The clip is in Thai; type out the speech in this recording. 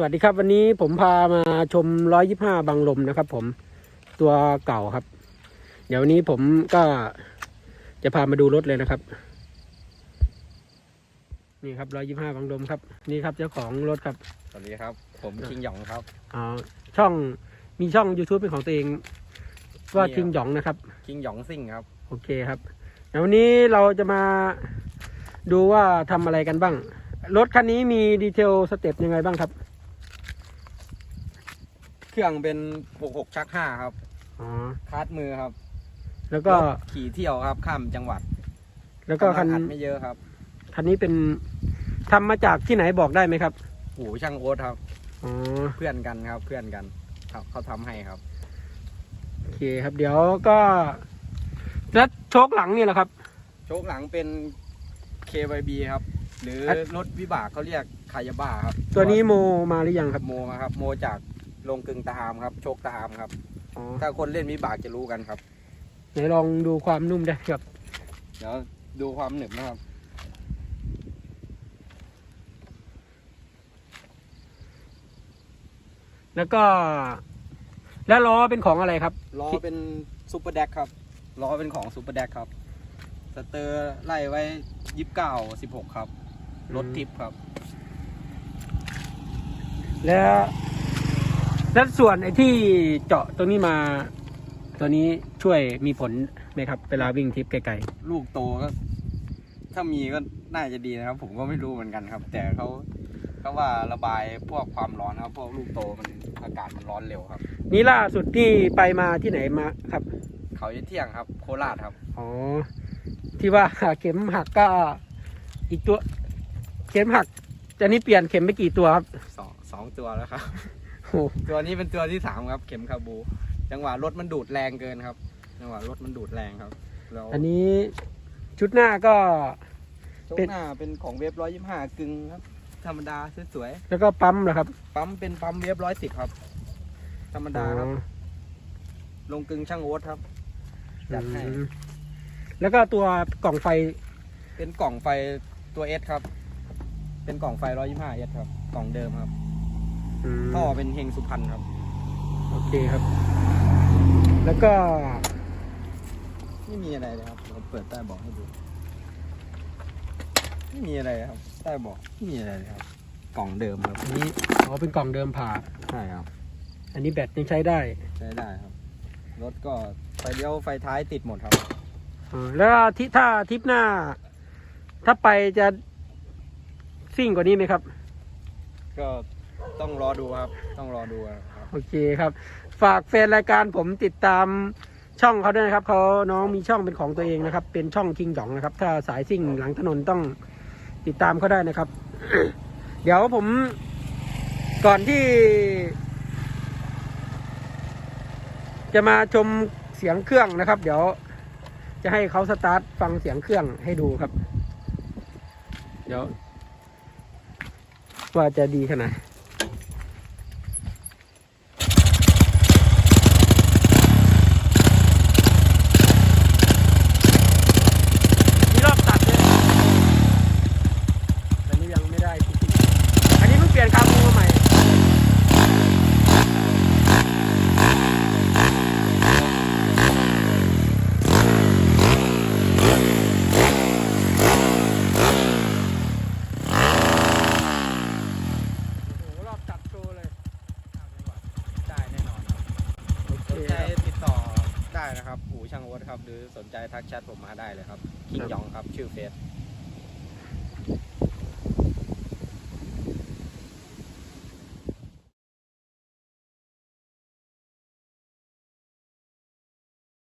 สวัสดีครับ วันนี้ผมพามาชม 125บังลมนะครับ ผมตัวเก่าครับ เดี๋ยววันนี้ผมก็จะพามาดูรถเลยนะครับ นี่ครับ 125บังลมครับ นี่ครับเจ้าของรถครับ สวัสดีครับ ผมคิงหยองครับอ๋อช่องมีช่อง YouTube เป็นของตัวเอง ว่ามีครับคิงหยองนะครับคิงหยองซิ่งครับ โอเคครับเดี๋ยววันนี้เราจะมาดูว่าทำอะไรกันบ้างรถคันนี้มีดีเทลสเต็ปยังไงบ้างครับเค รื่องเป็น66ชัก5ครับอ๋อคาดมือครับแล้วก็รถขี่เที่ยวครับข้ามจังหวัดแล้วก็คันำมัอัดไม่เยอะครับคันนี้เป็นทำมาจากที่ไหนบอกได้ไหมครับหูช่างโอ๊ตครับ อ๋อ เพื่อนกันครับ เพื่อนกันครับเขาทำให้ครับ โอเคครับเดี๋ยวก็แล้วโชคหลังนี่แหละครับ โชคหลังเป็น KYB ครับ หรืออนรถวิบากเขาเรียกคายาบ้าครับตัวนี้โมมาหรือยังครับ โมมาครับ โมจาก โรงกลึงตาอามครับ โชคตาอามครับ อ๋อถ้าคนเล่นวิบากจะรู้กันครับไหนลองดูความนุ่มได้ครับ เดี๋ยวดูความหนึบนะครับ แล้วก็ แล้วล้อเป็นของอะไรครับ ล้อเป็นซูเปอร์แดกครับ ล้อเป็นของซูเปอร์แดกครับ สเตอร์ไล่ไว้ยี่สิบเก้าสิบหกครับ รถทิปครับ แล้ว แล้วส่วนไอ้ที่เจาะตรงนี้มา ตัวนี้ช่วยมีผลไหมครับ เวลาวิ่งทริปไกลลูกโตก็ ถ้ามีก็น่าจะดีนะครับ ผมก็ไม่รู้เหมือนกันครับ แต่เขาเขาว่าระบายพวกความร้อนครับ พวกลูกโตมันอากาศมันร้อนเร็วครับ ๆ นี่ล่าสุดที่ไปมาที่ไหนมาครับ เขาจะเที่ยงครับ โคราชครับ อ๋อ ที่ว่า เข็มหักก็ อีกตัว เข็มหักจะนี่เปลี่ยนเข็มไปกี่ตัวครับ สองสองตัวแล้วครับโอ้ ตัวนี้เป็นตัวที่สามครับ เข็มคาบู จังหวะรถมันดูดแรงเกินครับ จังหวะรถมันดูดแรงครับแล้วอันนี้ชุดหน้าก็โชคเป็น หน้าเป็นของเวฟร้อยยี่ห้ากึ่งครับ ธรรมดาสวยแล้วก็ปั๊มเหรอครับๆปั๊มเป็นปั๊มเวฟร้อยสิบครับ ธรรมดาครับ ลงกึ่งช่างโอ๊ตครับ จัดให้ อืมแล้วก็ตัวกล่องไฟเป็นกล่องไฟตัวเอสครับ เป็นกล่องไฟร้อยยี่ห้าเอสครับ กล่องเดิมครับม ท่อเป็นเฮงสุพรรณครับ โอเคครับ แล้วก็ ไม่มีอะไรเลยครับเราเปิดใต้เบอกให้ดู ไม่มีอะไรครับ ใต้เบอกไม่มีอะไรเลยครับ กล่องเดิมครับ อันนี้อ๋อเป็นกล่องเดิมผ่า ใช่ครับ อันนี้แบตยังใช้ได้ใช้ได้ครับ รถก็ไฟเลี้ยวไฟท้ายติดหมดครับอ่าแล้วที่ถ้าทริปหน้า ถ้าไปจะซิ่งกว่านี้ไหมครับ ก็ ต้องรอดูครับ ต้องรอดูครับ โอเคครับ ฝากแฟนรายการผมติดตามช่องเขาด้วยนะครับเขาน้องมีช่องเป็นของตัวเองนะครับ เป็นช่องคิงหยองนะครับ ถ้าสายซิ่งหลังถนนต้องติดตามเขาได้นะครับ เดี๋ยวผมก่อนที่ จะมาชมเสียงเครื่องนะครับ เดี๋ยวจะให้เขาสตาร์ทฟังเสียงเครื่องให้ดูครับ เดี๋ยว ว่าจะดีขนาดไหน มีรอบตัดเลยแต่นี่ยังไม่ได้จริงๆอันนี้เพิ่งเปลี่ยนคาบูมาใหม่ โอ้โห รอบตัดโชว์เลย ได้แน่นอนครับ โอเค สนใจติดต่อ ได้นะครับอู่ช่างโอ๊ตครับ หรือสนใจทักแชทผมมาได้เลยครับคิงหยองครับชื่อเฟซ